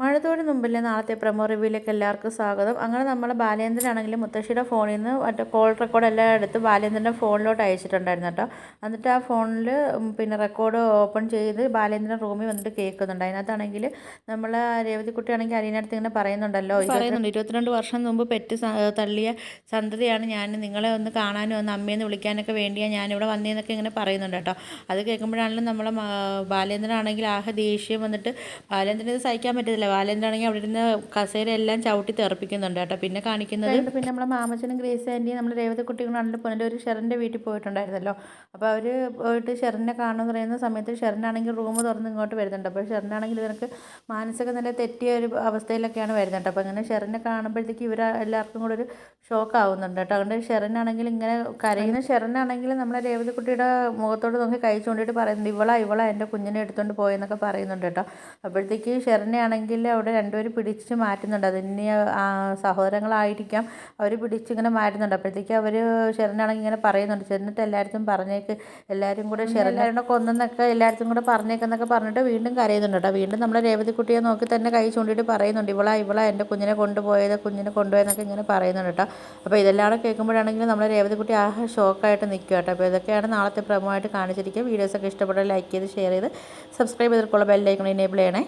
മഴത്തോട് മുമ്പിലെ നാളത്തെ പ്രമോ റിവ്യൂയിലേക്ക് എല്ലാവർക്കും സ്വാഗതം. അങ്ങനെ നമ്മൾ ബാലേന്ദ്രനാണെങ്കിലും മുത്തശ്ശിയുടെ ഫോണിൽ നിന്ന് മറ്റേ കോൾ റെക്കോർഡ് എല്ലാം എടുത്ത് ബാലേന്ദ്രന്റെ ഫോണിലോട്ട് അയച്ചിട്ടുണ്ടായിരുന്നു കേട്ടോ. എന്നിട്ട് ആ ഫോണിൽ പിന്നെ റെക്കോർഡ് ഓപ്പൺ ചെയ്ത് ബാലേന്ദ്രൻ റൂമിൽ വന്നിട്ട് കേൾക്കുന്നുണ്ട്. അതിനകത്താണെങ്കിൽ നമ്മൾ രേവതിക്കുട്ടിയാണെങ്കിൽ അരീനടുത്ത് ഇങ്ങനെ പറയുന്നുണ്ടല്ലോ പറയുന്നുണ്ട്. ഇരുപത്തിരണ്ട് വർഷം മുമ്പ് പെറ്റ് തള്ളിയ സന്തതിയാണ് ഞാൻ. നിങ്ങളെ ഒന്ന് കാണാനും ഒന്ന് അമ്മയെന്ന് വിളിക്കാനൊക്കെ വേണ്ടിയാണ് ഞാനിവിടെ വന്നതെന്നൊക്കെ ഇങ്ങനെ പറയുന്നുണ്ട് കേട്ടോ. അത് കേൾക്കുമ്പോഴാണെങ്കിലും നമ്മളെ ബാലേന്ദ്രനാണെങ്കിൽ ആഹ ദേഷ്യം വന്നിട്ട് ബാലേന്ദ്രൻ ഇത് സഹിക്കാൻ പറ്റത്തില്ല. ബാലേന്ദ്രൻ ആണെങ്കിൽ അവിടെ ഇരുന്ന് കസേരയെല്ലാം ചവിട്ടി തെറപ്പിക്കുന്നുണ്ട് കേട്ടോ. പിന്നെ കാണിക്കുന്നത് പിന്നെ നമ്മളെ മാമച്ചനും ഗ്രേസ് ആന്റിയും നമ്മൾ രേവതക്കുട്ടികളാണെങ്കിലും ഒരു ഷെറിന്റെ വീട്ടിൽ പോയിട്ടുണ്ടായിരുന്നല്ലോ. അപ്പോൾ അവർ പോയിട്ട് ഷെറിനെ കാണുമെന്ന് പറയുന്ന സമയത്ത് ഷെറിനാണെങ്കിൽ റൂം തുറന്ന് ഇങ്ങോട്ട് വരുന്നുണ്ട്. അപ്പോൾ ഷെറിനാണെങ്കിൽ ഇവർക്ക് മാനസിക നില തെറ്റിയ ഒരു അവസ്ഥയിലൊക്കെയാണ് വരുന്നുണ്ട് അപ്പോൾ അങ്ങനെ ഷെറിനെ കാണുമ്പോഴത്തേക്ക് ഇവർ എല്ലാവർക്കും കൂടെ ഒരു ഷോക്ക് ആവുന്നുണ്ട് കേട്ടോ. അതുകൊണ്ട് ഷെറിനാണെങ്കിൽ ഇങ്ങനെ കരയുന്ന ഷെറിനാണെങ്കിൽ നമ്മളെ രേവതിക്കുട്ടിയുടെ മുഖത്തോട് നോക്കി കൈ ചൂണ്ടിയിട്ട് പറയുന്നുണ്ട്. ഇവളാ ഇവളാ എന്റെ കുഞ്ഞിനെ എടുത്തുകൊണ്ട് പോയെന്നൊക്കെ പറയുന്നുണ്ട് കേട്ടോ. അപ്പോഴത്തേക്ക് ഷെറിനെ ആണെങ്കിൽ അവിടെ രണ്ടുപേരും പിടിച്ച് മാറ്റുന്നുണ്ട്. അതിന് സഹോദരങ്ങളായിരിക്കാം അവർ പിടിച്ചിങ്ങനെ മാറ്റുന്നുണ്ട്. അപ്പോഴത്തേക്ക് അവർ ഷെറിനാണെങ്കിൽ ഇങ്ങനെ പറയുന്നുണ്ട്. ചെന്നിട്ട് എല്ലായിടത്തും പറഞ്ഞേക്ക് എല്ലാവരും കൂടെ ഷെറിനെ കൊന്നെന്നൊക്കെ എല്ലായിടത്തും കൂടെ പറഞ്ഞേക്കെന്നൊക്കെ പറഞ്ഞിട്ട് വീണ്ടും കരയുന്നുണ്ട്. കേട്ടോ വീണ്ടും നമ്മളെ രേവതിക്കുട്ടിയെ നോക്കി തന്നെ കൈ ചൂണ്ടിയിട്ട് പറയുന്നുണ്ട്. ഇവളാ ഇവളാ എന്റെ കുഞ്ഞിനെ കൊണ്ടുപോയത് കുഞ്ഞിനെ കൊണ്ടുപോയെന്നൊക്കെ ഇങ്ങനെ പറയുന്നുണ്ട് കേട്ടോ. അപ്പോൾ ഇതെല്ലാം കേൾക്കുമ്പോഴാണെങ്കിൽ നമ്മളെ രേവതിക്കുട്ടി ആ ഷോക്കായിട്ട് നിൽക്കുക കേട്ടോ. അപ്പോൾ ഇതൊക്കെയാണ് നാളത്തെ പ്രമോ ആയിട്ട് കാണിച്ചിരിക്കുക. വീഡിയോസൊക്കെ ഇഷ്ടപ്പെട്ടാൽ ലൈക്ക് ചെയ്ത് ഷെയർ ചെയ്ത് സബ്സ്ക്രൈബ് ചെയ്തിട്ടുള്ള ബെല്ലൈക്കൺ എനേബിൾ ചെയ്യണേ.